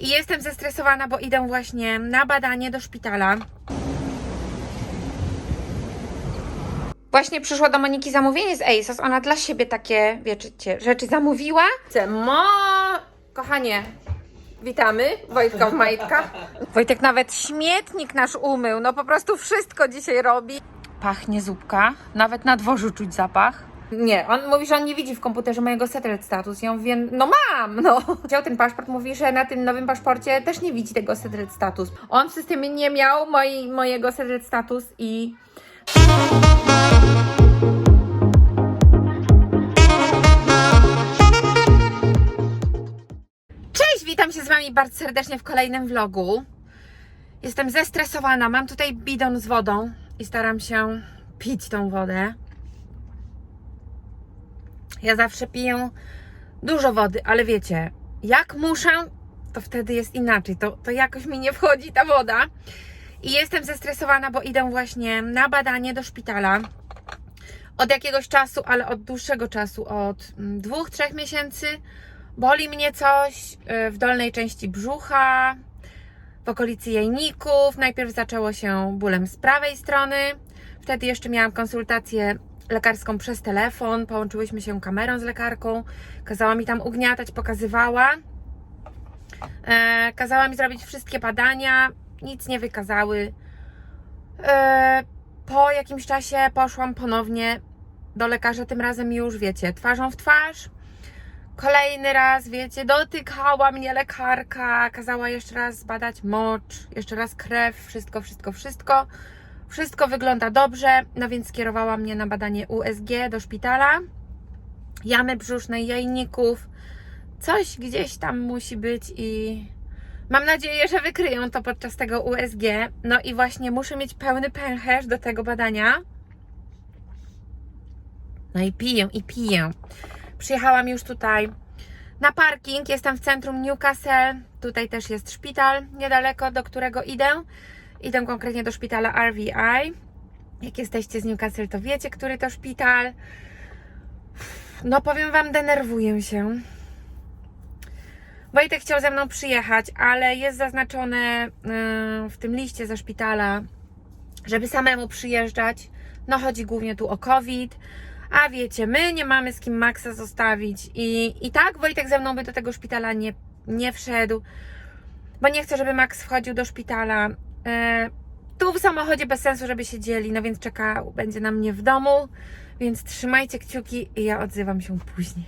I jestem zestresowana, bo idę właśnie na badanie do szpitala. Właśnie przyszło do Moniki zamówienie z ASOS. Ona dla siebie takie, wiecie, rzeczy zamówiła. Mo, kochanie, witamy. Wojtka w majtkach. Wojtek nawet śmietnik nasz umył. No po prostu wszystko dzisiaj robi. Pachnie zupka. Nawet na dworzu czuć zapach. Nie, on mówi, że on nie widzi w komputerze mojego settled status. Ja mówię, no mam, no. Wziął ten paszport, mówi, że na tym nowym paszporcie też nie widzi tego settled status. On w systemie nie miał moi, mojego settled status i Cześć, witam się z Wami bardzo serdecznie w kolejnym vlogu. Jestem zestresowana, mam tutaj bidon z wodą i staram się pić tą wodę. Ja zawsze piję dużo wody, ale wiecie, jak muszę, to wtedy jest inaczej. To, to jakoś mi nie wchodzi ta woda. I jestem zestresowana, bo idę właśnie na badanie do szpitala. Od jakiegoś czasu, ale od dłuższego czasu, od mm, dwóch, trzech miesięcy, boli mnie coś y, w dolnej części brzucha, w okolicy jajników. Najpierw zaczęło się bólem z prawej strony. Wtedy jeszcze miałam konsultację lekarską przez telefon. Połączyłyśmy się kamerą z lekarką. Kazała mi tam ugniatać, pokazywała. E, kazała mi zrobić wszystkie badania. Nic nie wykazały. E, po jakimś czasie poszłam ponownie do lekarza, tym razem już wiecie, twarzą w twarz. Kolejny raz, wiecie, dotykała mnie lekarka, kazała jeszcze raz zbadać mocz, jeszcze raz krew, wszystko, wszystko, wszystko. Wszystko wygląda dobrze, no więc skierowała mnie na badanie USG do szpitala. Jamy brzusznej, jajników, coś gdzieś tam musi być i mam nadzieję, że wykryją to podczas tego USG. No i właśnie muszę mieć pełny pęcherz do tego badania. No i piję, i piję. Przyjechałam już tutaj na parking. Jestem w centrum Newcastle. Tutaj też jest szpital niedaleko, do którego idę. Idę konkretnie do szpitala RVI. Jak jesteście z Newcastle, to wiecie, który to szpital. No, powiem Wam, denerwuję się. Wojtek chciał ze mną przyjechać, ale jest zaznaczone yy, w tym liście ze szpitala, żeby samemu przyjeżdżać. No, chodzi głównie tu o COVID. A wiecie, my nie mamy z kim Maxa zostawić i, i tak Wojtek ze mną by do tego szpitala nie, nie wszedł, bo nie chcę, żeby Max wchodził do szpitala. E, tu w samochodzie bez sensu, żeby siedzieli, no więc czekał, będzie na mnie w domu, więc trzymajcie kciuki i ja odzywam się później.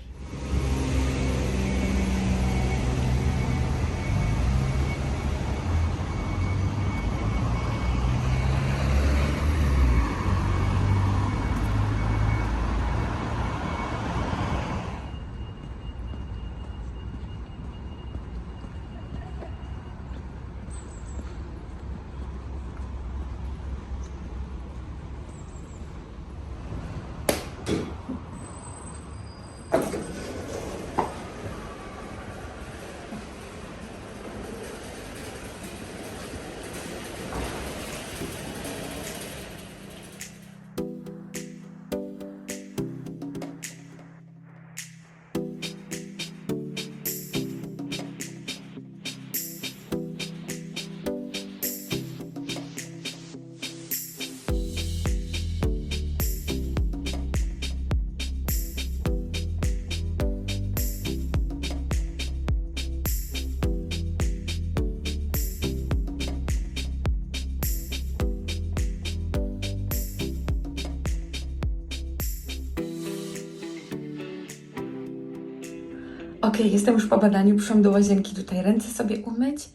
Okej, jestem już po badaniu, przyszłam do łazienki tutaj ręce sobie umyć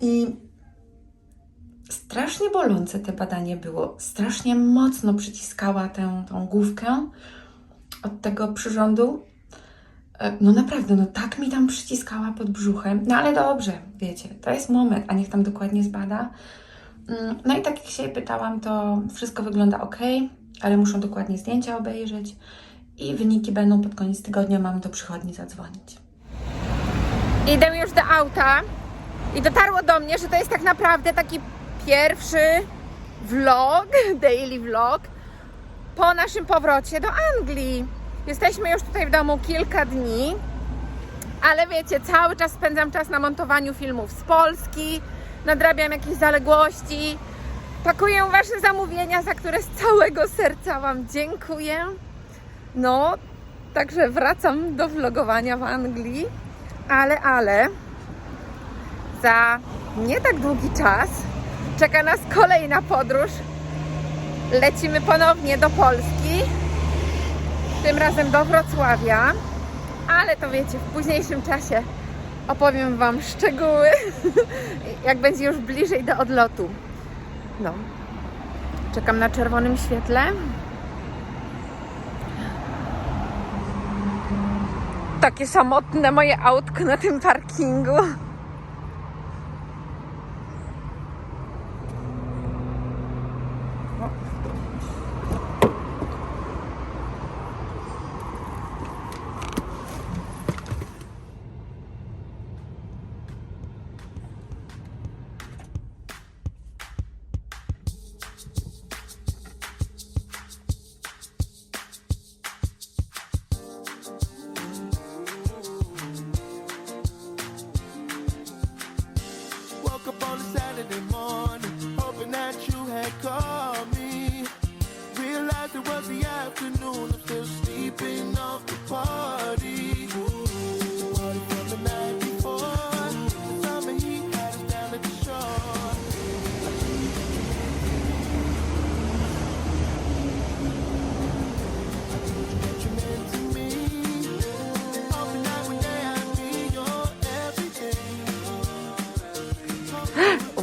i strasznie bolące te badanie było. Strasznie mocno przyciskała tę tą główkę od tego przyrządu. E, No naprawdę, no tak mi tam przyciskała pod brzuchem. No ale dobrze, wiecie, to jest moment, a niech tam dokładnie zbada. Mm, No i tak jak się pytałam, to wszystko wygląda ok, ale muszą dokładnie zdjęcia obejrzeć i wyniki będą pod koniec tygodnia. Mam do przychodni zadzwonić. Idę już do auta i dotarło do mnie, że to jest tak naprawdę taki pierwszy vlog, daily vlog po naszym powrocie do Anglii. Jesteśmy już tutaj w domu kilka dni Ale wiecie, cały czas spędzam czas na montowaniu filmów z Polski, nadrabiam jakieś zaległości, pakuję Wasze zamówienia, za które z całego serca Wam dziękuję. No, także wracam do vlogowania w Anglii, ale, ale za nie tak długi czas czeka nas kolejna podróż. Lecimy ponownie do Polski, tym razem do Wrocławia, ale to wiecie, w późniejszym czasie opowiem Wam szczegóły, jak będzie już bliżej do odlotu. No, czekam na czerwonym świetle. Takie samotne moje autko na tym parkingu.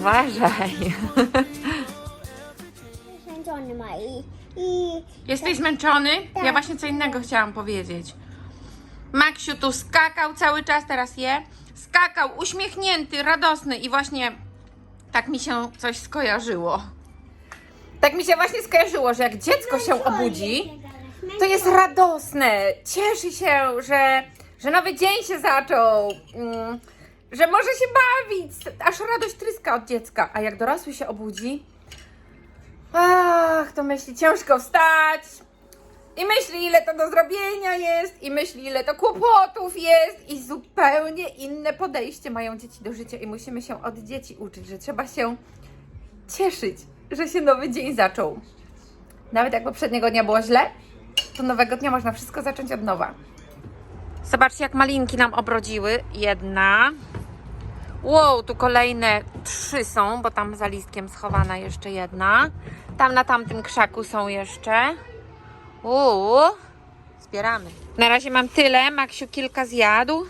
Uważaj. zmęczony ma i, i Jesteś zmęczony? Ja Tak. właśnie co innego chciałam powiedzieć. Maksiu tu skakał cały czas, teraz je. Skakał, uśmiechnięty, radosny i właśnie tak mi się coś skojarzyło. Tak mi się właśnie skojarzyło, że jak dziecko się obudzi, to jest radosne, cieszy się, że, że nowy dzień się zaczął, mm, że może się bawić, aż radość tryska od dziecka. A jak dorosły się obudzi, ach, to myśli ciężko wstać i myśli ile to do zrobienia jest i myśli ile to kłopotów jest i zupełnie inne podejście mają dzieci do życia i musimy się od dzieci uczyć, że trzeba się cieszyć, że się nowy dzień zaczął. Nawet jak poprzedniego dnia było źle, to nowego dnia można wszystko zacząć od nowa. Zobaczcie, jak malinki nam obrodziły. Jedna. Wow, tu kolejne trzy są, bo tam za listkiem schowana jeszcze jedna. Tam na tamtym krzaku są jeszcze. Uuu, zbieramy. Na razie mam tyle. Maksiu kilka zjadł.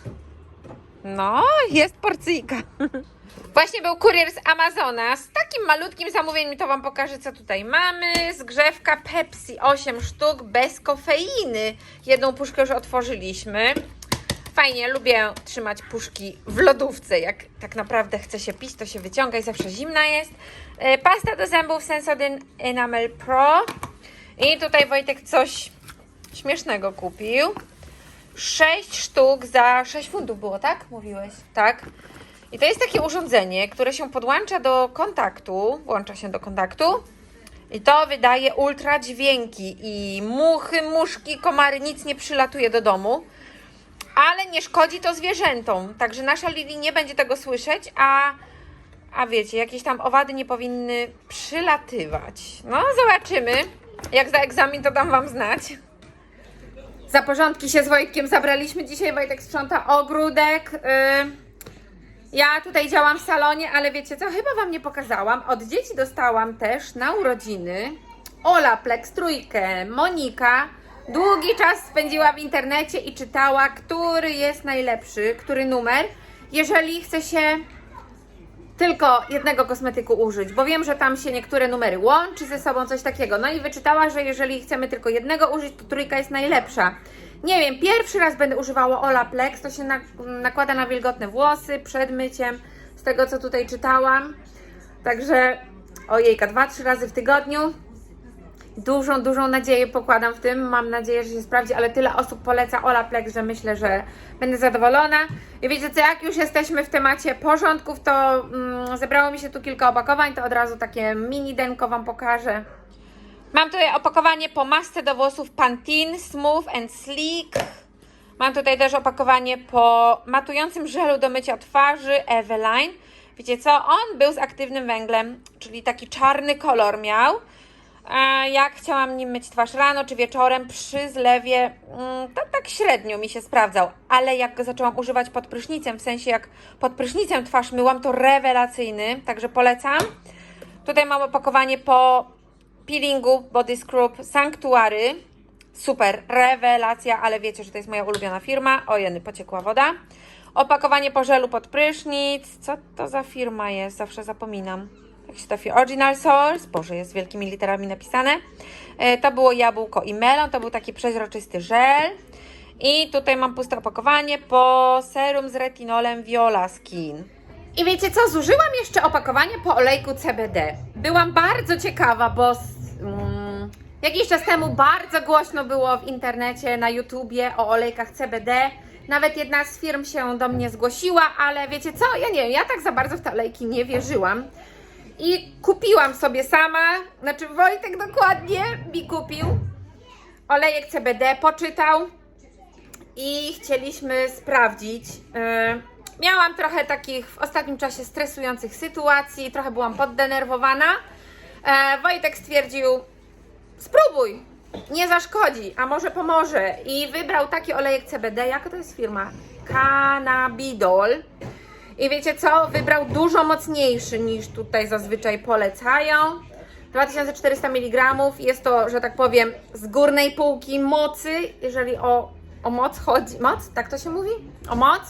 No, jest porcyjka. Właśnie był kurier z Amazona z takim malutkim zamówieniem, to Wam pokażę, co tutaj mamy. Zgrzewka Pepsi, 8 sztuk, bez kofeiny. Jedną puszkę już otworzyliśmy. Fajnie, lubię trzymać puszki w lodówce. Jak tak naprawdę chce się pić, to się wyciąga i zawsze zimna jest. E, Pasta do zębów Sensodyne Enamel Pro. I tutaj Wojtek coś śmiesznego kupił. 6 sztuk za 6 funtów było, tak? Mówiłeś. Tak. I to jest takie urządzenie, które się podłącza do kontaktu, włącza się do kontaktu i to wydaje ultra dźwięki i muchy, muszki, komary, nic nie przylatuje do domu, ale nie szkodzi to zwierzętom, także nasza Lili nie będzie tego słyszeć, a, a wiecie, jakieś tam owady nie powinny przylatywać. No, zobaczymy. Jak za egzamin, to dam Wam znać. Za porządki się z Wojtkiem zabraliśmy. Dzisiaj Wojtek sprząta ogródek. Yy, ja tutaj działam w salonie, ale wiecie co? Chyba Wam nie pokazałam. Od dzieci dostałam też na urodziny Ola Plex trójkę, Monika. Długi czas spędziła w internecie i czytała, który jest najlepszy, który numer. Jeżeli chce się tylko jednego kosmetyku użyć, bo wiem, że tam się niektóre numery łączy ze sobą, coś takiego. No i wyczytała, że jeżeli chcemy tylko jednego użyć, to trójka jest najlepsza. Nie wiem, pierwszy raz będę używała Olaplex, to się na, nakłada na wilgotne włosy przed myciem, z tego co tutaj czytałam. Także ojejka, dwa, trzy razy w tygodniu. Dużą, dużą nadzieję pokładam w tym. Mam nadzieję, że się sprawdzi, ale tyle osób poleca Olaplex, że myślę, że będę zadowolona. I wiecie co, jak już jesteśmy w temacie porządków, to mm, zebrało mi się tu kilka opakowań, to od razu takie mini denko Wam pokażę. Mam tutaj opakowanie po masce do włosów Pantene Smooth and Sleek. Mam tutaj też opakowanie po matującym żelu do mycia twarzy Eveline. Wiecie co? On był z aktywnym węglem, czyli taki czarny kolor miał. Jak chciałam nim myć twarz rano czy wieczorem przy zlewie, to tak średnio mi się sprawdzał, ale jak go zaczęłam używać pod prysznicem, w sensie jak pod prysznicem twarz myłam, to rewelacyjny, także polecam. Tutaj mam opakowanie po peelingu Body Scrub Sanctuary. Super, rewelacja, ale wiecie, że to jest moja ulubiona firma. O jeny, pociekła woda. Opakowanie po żelu pod prysznic. Co to za firma jest? Zawsze zapominam. Fi- Original Source. Boże, jest wielkimi literami napisane. E, To było jabłko i melon. To był taki przeźroczysty żel. I tutaj mam puste opakowanie po serum z retinolem Viola Skin. I wiecie co? Zużyłam jeszcze opakowanie po olejku CBD. Byłam bardzo ciekawa, bo mm, jakiś czas temu bardzo głośno było w internecie, na YouTubie o olejkach CBD. Nawet jedna z firm się do mnie zgłosiła, ale wiecie co? Ja nie wiem, ja tak za bardzo w te olejki nie wierzyłam. I kupiłam sobie sama, znaczy Wojtek dokładnie mi kupił olejek CBD, poczytał i chcieliśmy sprawdzić. Yy, miałam trochę takich w ostatnim czasie stresujących sytuacji, trochę byłam poddenerwowana. E, Wojtek stwierdził: spróbuj, nie zaszkodzi, a może pomoże. I wybrał taki olejek CBD, jaka to jest firma? Cannabidol. I wiecie co? Wybrał dużo mocniejszy niż tutaj zazwyczaj polecają. 2400 mg. Jest to, że tak powiem, z górnej półki mocy, jeżeli o, o moc chodzi. Moc? Tak to się mówi? O moc?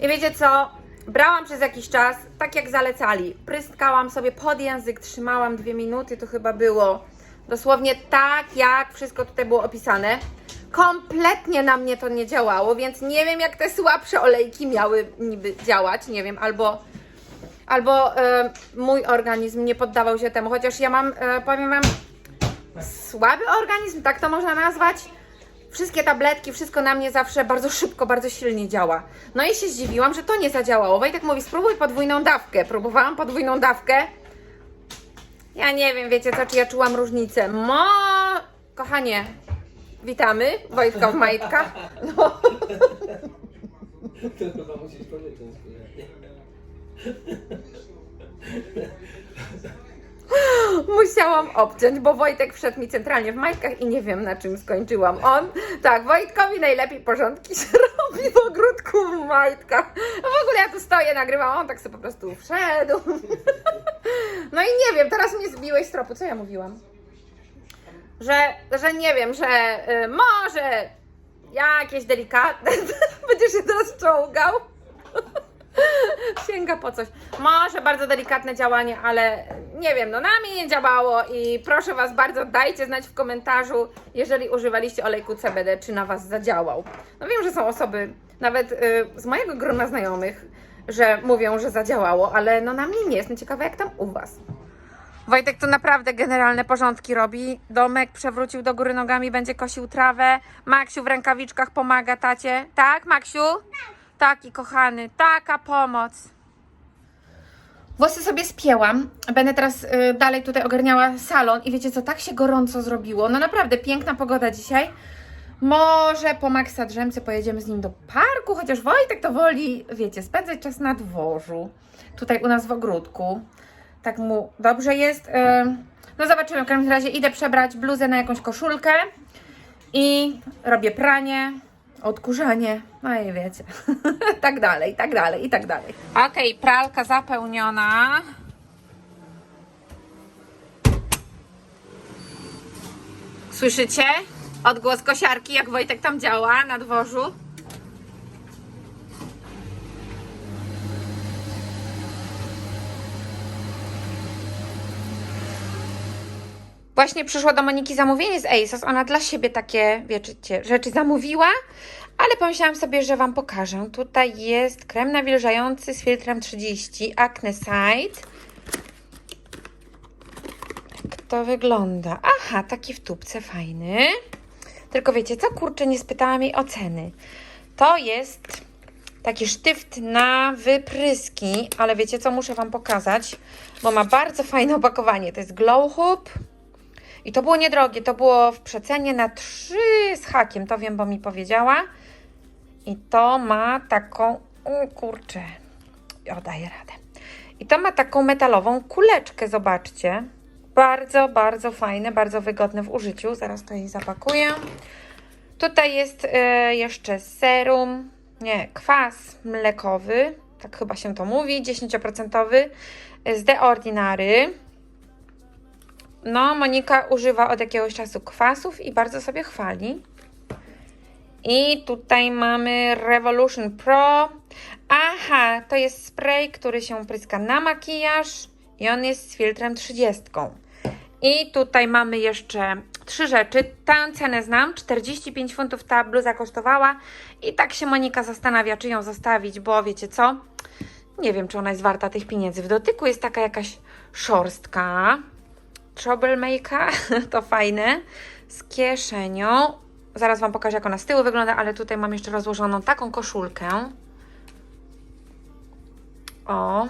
I wiecie co? Brałam przez jakiś czas, tak jak zalecali. Pryskałam sobie pod język, trzymałam dwie minuty, to chyba było dosłownie tak, jak wszystko tutaj było opisane. Kompletnie na mnie to nie działało, więc nie wiem, jak te słabsze olejki miały niby działać. Nie wiem, albo albo e, mój organizm nie poddawał się temu, chociaż ja mam, e, powiem Wam, słaby organizm, tak to można nazwać. Wszystkie tabletki, wszystko na mnie zawsze bardzo szybko, bardzo silnie działa. No i się zdziwiłam, że to nie zadziałało. Wojtek mówi, spróbuj podwójną dawkę. Próbowałam podwójną dawkę. Ja nie wiem, wiecie co, czy ja czułam różnicę. Mo... Kochanie, witamy. Wojtka w majtkach. No. To chyba musisz. Musiałam obciąć, bo Wojtek wszedł mi centralnie w majtkach i nie wiem na czym skończyłam. On, tak, Wojtkowi najlepiej porządki się robi w ogródku w majtkach. W ogóle ja tu stoję, nagrywam, on tak sobie po prostu wszedł. No i nie wiem, teraz mnie zbiłeś z tropu, co ja mówiłam? Że, że nie wiem, że y, może jakieś delikatne, będziesz się teraz czołgał. Sięga po coś. Może bardzo delikatne działanie, ale nie wiem, no na mnie nie działało i proszę Was bardzo, dajcie znać w komentarzu, jeżeli używaliście olejku CBD, czy na Was zadziałał. No wiem, że są osoby, nawet y, z mojego grona znajomych, że mówią, że zadziałało, ale no na mnie nie. Jestem ciekawa, jak tam u Was. Wojtek tu naprawdę generalne porządki robi. Domek przewrócił do góry nogami, będzie kosił trawę. Maksiu w rękawiczkach pomaga tacie. Tak, Maksiu? Taki kochany, taka pomoc. Włosy sobie spięłam. Będę teraz y, dalej tutaj ogarniała salon i wiecie co, tak się gorąco zrobiło. No naprawdę, piękna pogoda dzisiaj. Może po Maxa Drzemce pojedziemy z nim do parku, chociaż Wojtek to woli, wiecie, spędzać czas na dworzu. Tutaj u nas w ogródku. Tak mu dobrze jest. No zobaczymy, w każdym razie idę przebrać bluzę na jakąś koszulkę i robię pranie, odkurzanie, no i wiecie, tak dalej, tak dalej i tak dalej. Okej, pralka zapełniona. Słyszycie? Odgłos kosiarki, jak Wojtek tam działa na dworzu. Właśnie przyszło do Moniki zamówienie z ASOS. Ona dla siebie takie, wiecie, rzeczy zamówiła, ale pomyślałam sobie, że Wam pokażę. Tutaj jest krem nawilżający z filtrem 30 Acne Site. Jak to wygląda? Aha, taki w tubce fajny. Tylko wiecie co? Kurczę, nie spytałam jej o ceny. To jest taki sztyft na wypryski, ale wiecie co? Muszę Wam pokazać, bo ma bardzo fajne opakowanie. To jest Glow Hoop. I to było niedrogie, to było w przecenie na 3 z hakiem, to wiem, bo mi powiedziała. I to ma taką, o kurczę, o daję radę. I to ma taką metalową kuleczkę, zobaczcie. Bardzo, bardzo fajne, bardzo wygodne w użyciu. Zaraz to jej zapakuję. Tutaj jest e, jeszcze serum, nie, kwas mlekowy, tak chyba się to mówi, 10% z The Ordinary. No, Monika używa od jakiegoś czasu kwasów i bardzo sobie chwali. I tutaj mamy Revolution Pro. Aha, to jest spray, który się pryska na makijaż i on jest z filtrem 30. I tutaj mamy jeszcze trzy rzeczy. Tę cenę znam, 45 funtów ta bluza kosztowała i tak się Monika zastanawia, czy ją zostawić, bo wiecie co? Nie wiem, czy ona jest warta tych pieniędzy. W dotyku jest taka jakaś szorstka. Troublemaker, to fajne. Z kieszenią. Zaraz Wam pokażę, jak ona z tyłu wygląda, ale tutaj mam jeszcze rozłożoną taką koszulkę. O.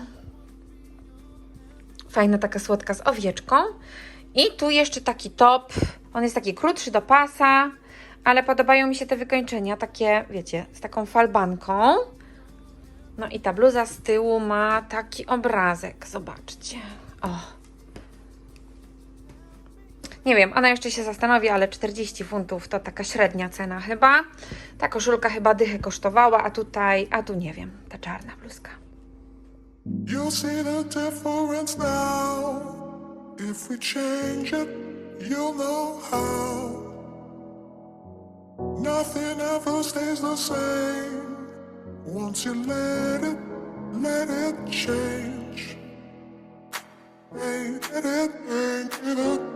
Fajna taka słodka z owieczką. I tu jeszcze taki top. On jest taki krótszy do pasa, ale podobają mi się te wykończenia, takie, wiecie, z taką falbanką. No i ta bluza z tyłu ma taki obrazek, zobaczcie. O. Nie wiem, ona jeszcze się zastanowi, ale 40 funtów to taka średnia cena chyba. Ta koszulka chyba dychę kosztowała, a tutaj, a tu nie wiem, ta czarna bluzka. You'll see the difference now. If we change it, you'll know how. Nothing ever stays the same. Once you let it, let it change. Let it, let it, let it,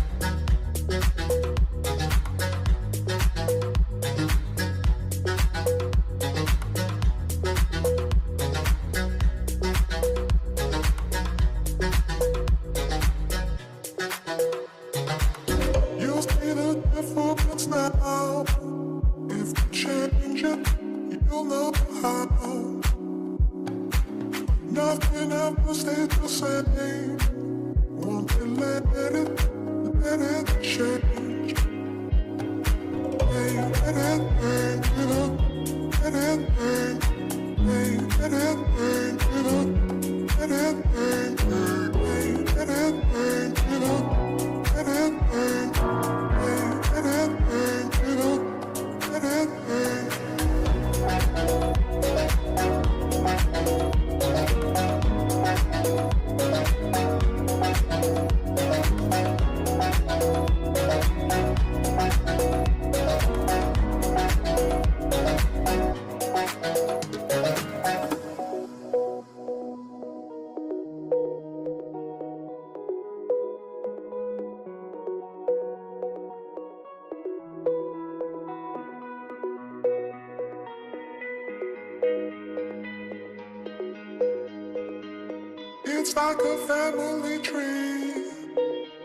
a family tree,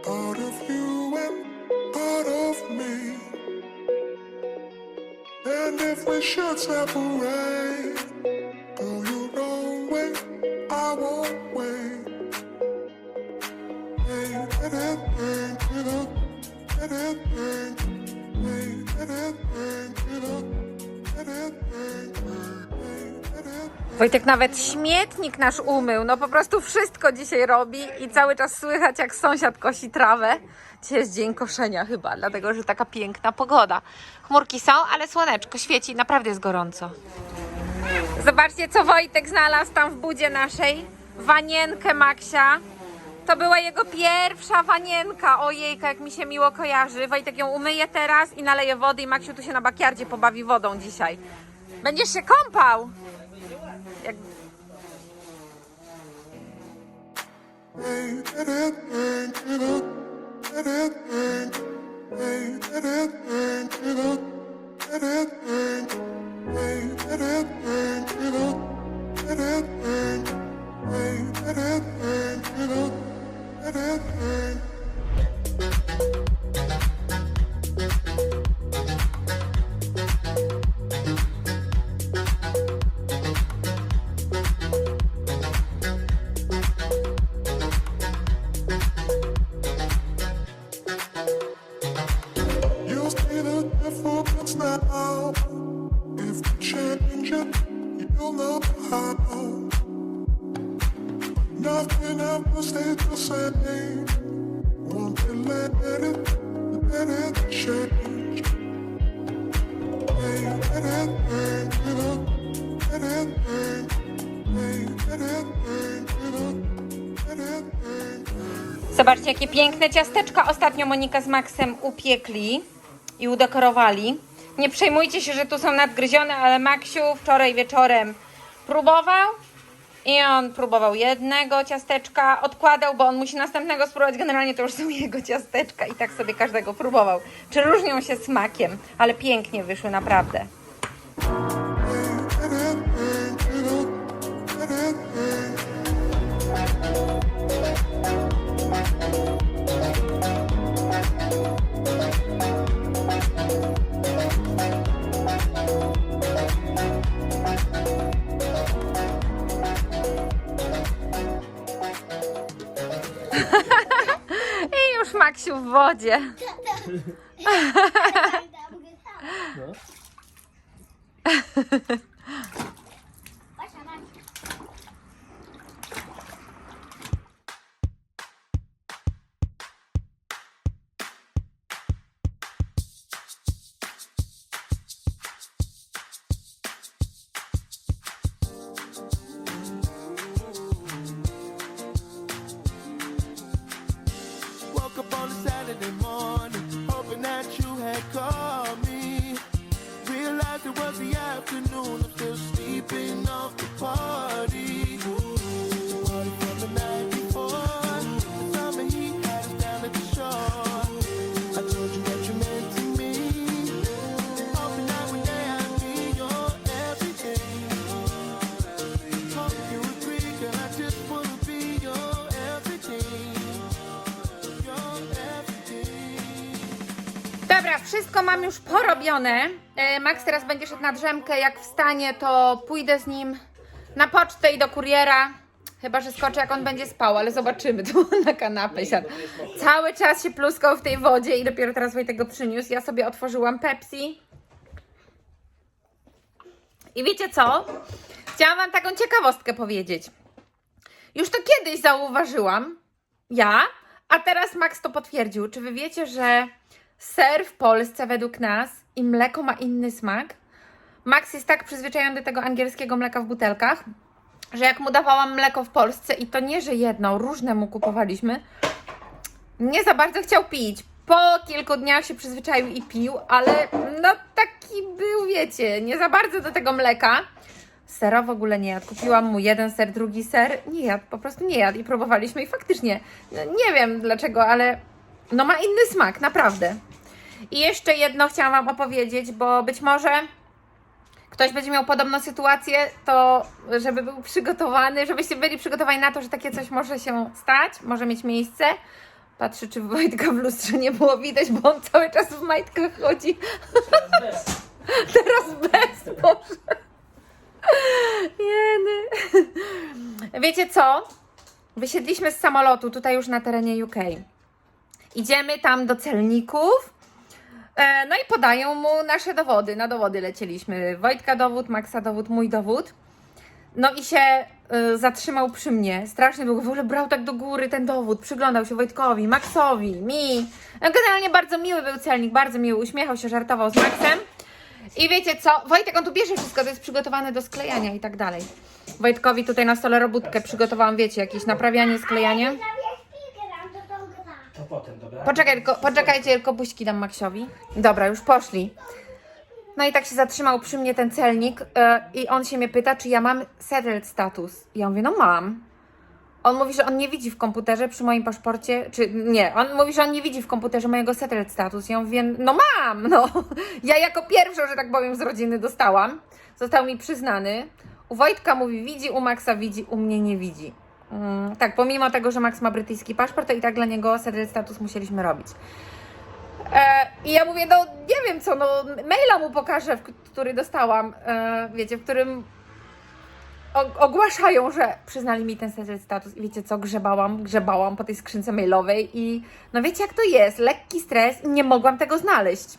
part of you and part of me. And if we should separate, Wojtek nawet śmietnik nasz umył, no po prostu wszystko dzisiaj robi i cały czas słychać jak sąsiad kosi trawę. Dzisiaj jest dzień koszenia chyba, dlatego że taka piękna pogoda. Chmurki są, ale słoneczko świeci, naprawdę jest gorąco. Zobaczcie co Wojtek znalazł tam w budzie naszej. Wanienkę Maksia. To była jego pierwsza wanienka. Ojejka, jak mi się miło kojarzy. Wojtek ją umyje teraz i naleje wody i Maksiu tu się na bakiardzie pobawi wodą dzisiaj. Będziesz się kąpał. Jak Hey, let Jakie piękne ciasteczka ostatnio Monika z Maxem upiekli i udekorowali. Nie przejmujcie się, że tu są nadgryzione, ale Maksiu wczoraj wieczorem próbował i on próbował jednego ciasteczka, odkładał, bo on musi następnego spróbować. Generalnie to już są jego ciasteczka i tak sobie każdego próbował. Czy różnią się smakiem, ale pięknie wyszły naprawdę. Maksiu w wodzie. Woke już porobione. E, Max teraz będzie szedł na drzemkę. Jak wstanie, to pójdę z nim na pocztę i do kuriera. Chyba, że skoczę, jak on będzie spał, ale zobaczymy. Tu na kanapę siadł. Cały czas się pluskał w tej wodzie i dopiero teraz Wojtek go przyniósł. Ja sobie otworzyłam Pepsi. I wiecie co? Chciałam Wam taką ciekawostkę powiedzieć. Już to kiedyś zauważyłam, ja, a teraz Max to potwierdził. Czy wy wiecie, że ser w Polsce według nas i mleko ma inny smak? Max jest tak przyzwyczajony do tego angielskiego mleka w butelkach, że jak mu dawałam mleko w Polsce i to nie, że jedno, różne mu kupowaliśmy, nie za bardzo chciał pić. Po kilku dniach się przyzwyczaił i pił, ale no taki był, wiecie, nie za bardzo do tego mleka. Sera w ogóle nie jadł. Kupiłam mu jeden ser, drugi ser. Nie jadł, po prostu nie jadł i próbowaliśmy i faktycznie, no, nie wiem dlaczego, ale no ma inny smak, naprawdę. I jeszcze jedno chciałam Wam opowiedzieć, bo być może ktoś będzie miał podobną sytuację, to żeby był przygotowany, żebyście byli przygotowani na to, że takie coś może się stać, może mieć miejsce. Patrzę, czy Wojtka w lustrze nie było widać, bo on cały czas w majtkach chodzi. Teraz bez, Boże. Jeny. Wiecie co? Wysiedliśmy z samolotu tutaj już na terenie UK. Idziemy tam do celników. E, No i podają mu nasze dowody. Na dowody lecieliśmy. Wojtka dowód, Maxa dowód, mój dowód. No i się y, zatrzymał przy mnie. Strasznie długo. W ogóle brał tak do góry ten dowód. Przyglądał się Wojtkowi, Maxowi, mi. No, generalnie bardzo miły był celnik, bardzo miły. Uśmiechał się, żartował z Maxem. I wiecie co? Wojtek, on tu bierze wszystko, to jest przygotowane do sklejania i tak dalej. Wojtkowi tutaj na stole robótkę przygotowałam, wiecie, jakieś naprawianie, sklejanie. Zabierz piłkę tam do tą gra. To potem, dobra? Poczekaj, tylko, poczekajcie, tylko buźki dam Maxowi. Dobra, już poszli. No i tak się zatrzymał przy mnie ten celnik e, i on się mnie pyta, czy ja mam settled status. I ja mówię, no mam. On mówi, że on nie widzi w komputerze przy moim paszporcie, czy nie, on mówi, że on nie widzi w komputerze mojego settled status. Ja mówię, no mam, no. Ja jako pierwsza, że tak powiem, z rodziny dostałam. Został mi przyznany. U Wojtka mówi widzi, u Maxa widzi, u mnie nie widzi. Mm, tak, pomimo tego, że Max ma brytyjski paszport, to i tak dla niego settled status musieliśmy robić. E, I ja mówię, no nie wiem co, no maila mu pokażę, w który dostałam, e, wiecie, w którym ogłaszają, że przyznali mi ten settled status i wiecie co, grzebałam, grzebałam po tej skrzynce mailowej i no wiecie jak to jest, lekki stres i nie mogłam tego znaleźć.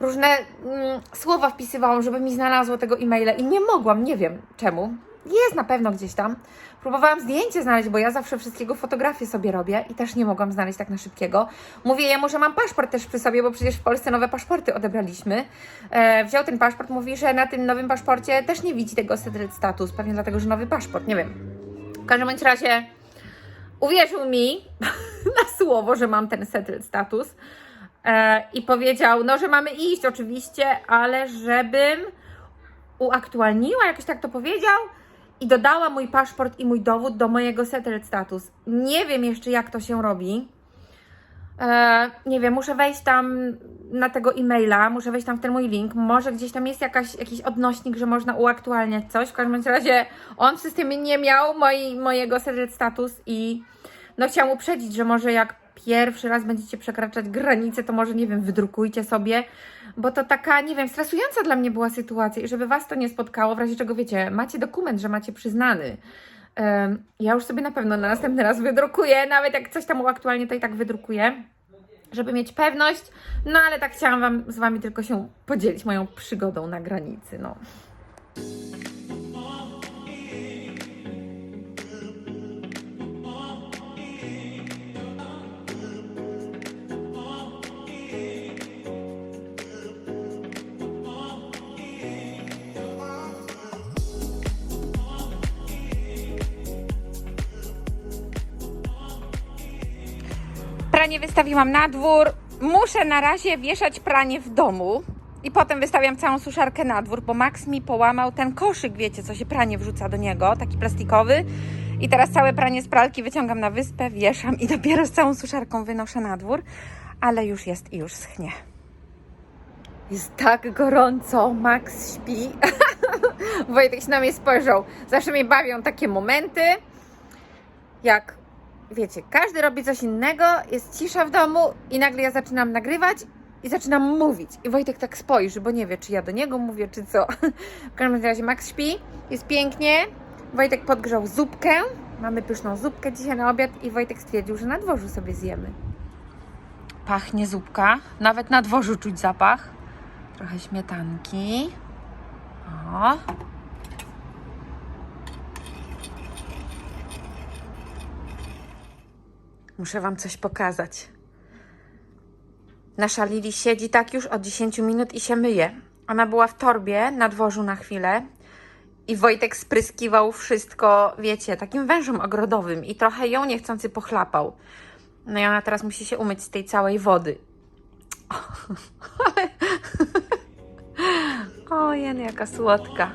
Różne mm, słowa wpisywałam, żeby mi znalazło tego e-maila i nie mogłam, nie wiem czemu. Jest na pewno gdzieś tam. Próbowałam zdjęcie znaleźć, bo ja zawsze wszystkiego fotografię sobie robię i też nie mogłam znaleźć tak na szybkiego. Mówię jemu, że mam paszport też przy sobie, bo przecież w Polsce nowe paszporty odebraliśmy. E, wziął ten paszport, mówi, że na tym nowym paszporcie też nie widzi tego status, pewnie dlatego, że nowy paszport, nie wiem. W każdym bądź razie uwierzył mi na słowo, że mam ten settled status e, i powiedział, no, że mamy iść oczywiście, ale żebym uaktualniła, jakoś tak to powiedział i dodała mój paszport i mój dowód do mojego settled status. Nie wiem jeszcze, jak to się robi. E, nie wiem, muszę wejść tam na tego e-maila, muszę wejść tam w ten mój link. Może gdzieś tam jest jakaś, jakiś odnośnik, że można uaktualniać coś. W każdym razie on w systemie nie miał moi, mojego settled status i no chciałam uprzedzić, że może jak pierwszy raz będziecie przekraczać granice, to może, nie wiem, wydrukujcie sobie, bo to taka, nie wiem, stresująca dla mnie była sytuacja i żeby Was to nie spotkało, w razie czego, wiecie, macie dokument, że macie przyznany. Ja już sobie na pewno na następny raz wydrukuję, nawet jak coś tam uaktualnie, to i tak wydrukuję, żeby mieć pewność, no ale tak chciałam wam, z Wami tylko się podzielić moją przygodą na granicy, no. Pranie wystawiłam na dwór. Muszę na razie wieszać pranie w domu. I potem wystawiam całą suszarkę na dwór, bo Max mi połamał ten koszyk, wiecie, co się pranie wrzuca do niego, taki plastikowy. I teraz całe pranie z pralki wyciągam na wyspę, wieszam i dopiero z całą suszarką wynoszę na dwór. Ale już jest i już schnie. Jest tak gorąco, Max śpi. Wojtek się na mnie spojrzał. Zawsze mnie bawią takie momenty, jak wiecie, każdy robi coś innego, jest cisza w domu i nagle ja zaczynam nagrywać i zaczynam mówić. I Wojtek tak spojrzy, bo nie wie, czy ja do niego mówię, czy co. W każdym razie Max śpi, jest pięknie. Wojtek podgrzał zupkę. Mamy pyszną zupkę dzisiaj na obiad i Wojtek stwierdził, że na dworzu sobie zjemy. Pachnie zupka, nawet na dworzu czuć zapach. Trochę śmietanki. O. Muszę Wam coś pokazać. Nasza Lili siedzi tak już od 10 minut i się myje. Ona była w torbie na dworzu na chwilę i Wojtek spryskiwał wszystko, wiecie, takim wężem ogrodowym i trochę ją niechcący pochlapał. No i ona teraz musi się umyć z tej całej wody. O, Jen, jaka słodka.